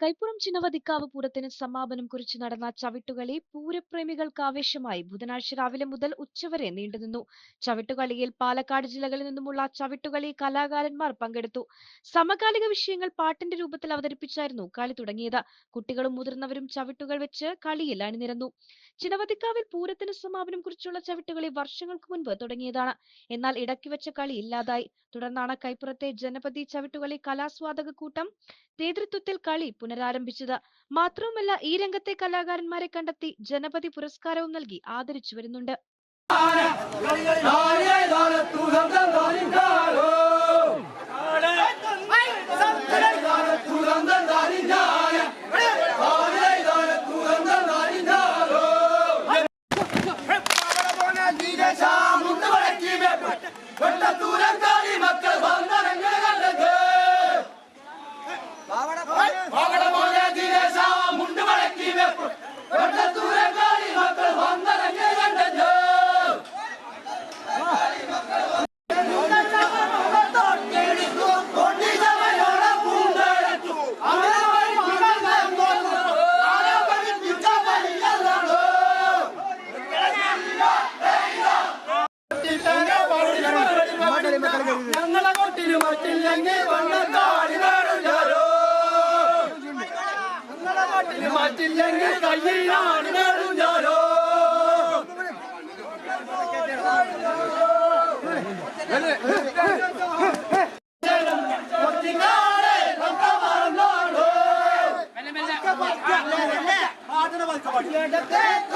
കൈപ്പുറം ചിന്നവതിക്കാവ് പൂരത്തിന് സമാപനം കുറിച്ച് നടന്ന ചവിട്ടുകളി പൂരപ്രേമികൾക്ക് ആവേശമായി ബുധനാഴ്ച രാവിലെ മുതൽ ഉച്ചവരെ നീണ്ടുനിന്നു. ചവിട്ടുകളിയിൽ പാലക്കാട് ജില്ലകളിൽ നിന്നുമുള്ള ചവിട്ടുകളി കലാകാരന്മാർ പങ്കെടുത്തു. സമകാലിക വിഷയങ്ങൾ പാട്ടിന്റെ രൂപത്തിൽ അവതരിപ്പിച്ചായിരുന്നു കളി തുടങ്ങിയത്. കുട്ടികളും മുതിർന്നവരും ചവിട്ടുകൾ വെച്ച് കളിയിൽ അണിനിരന്നു. ചിനവതിക്കാവിൽ പൂരത്തിന് സമാപനം കുറിച്ചുള്ള ചവിട്ടുകളി വർഷങ്ങൾക്ക് മുൻപ് തുടങ്ങിയതാണ്. എന്നാൽ ഇടയ്ക്ക് വെച്ച കളി ഇല്ലാതായി. തുടർന്നാണ് കൈപ്പുറത്തെ ജനപതി ചവിട്ടുകളി കലാസ്വാദക കൂട്ടം നേതൃത്വത്തിൽ കളി പുനരാരംഭിച്ചത്. മാത്രവുമല്ല ഈ രംഗത്തെ കലാകാരന്മാരെ കണ്ടെത്തി ജനപതി പുരസ്കാരവും നൽകി ആദരിച്ചു വരുന്നുണ്ട്. ഞങ്ങളെ കൊട്ടിന് മറ്റില്ലെങ്കിൽ വണ്ണത്താടി നേടുന്നോ ഞങ്ങളെ കൊട്ടിന് മറ്റില്ലെങ്കിൽ കയ്യിലാണ് നേടുന്നോ കാലും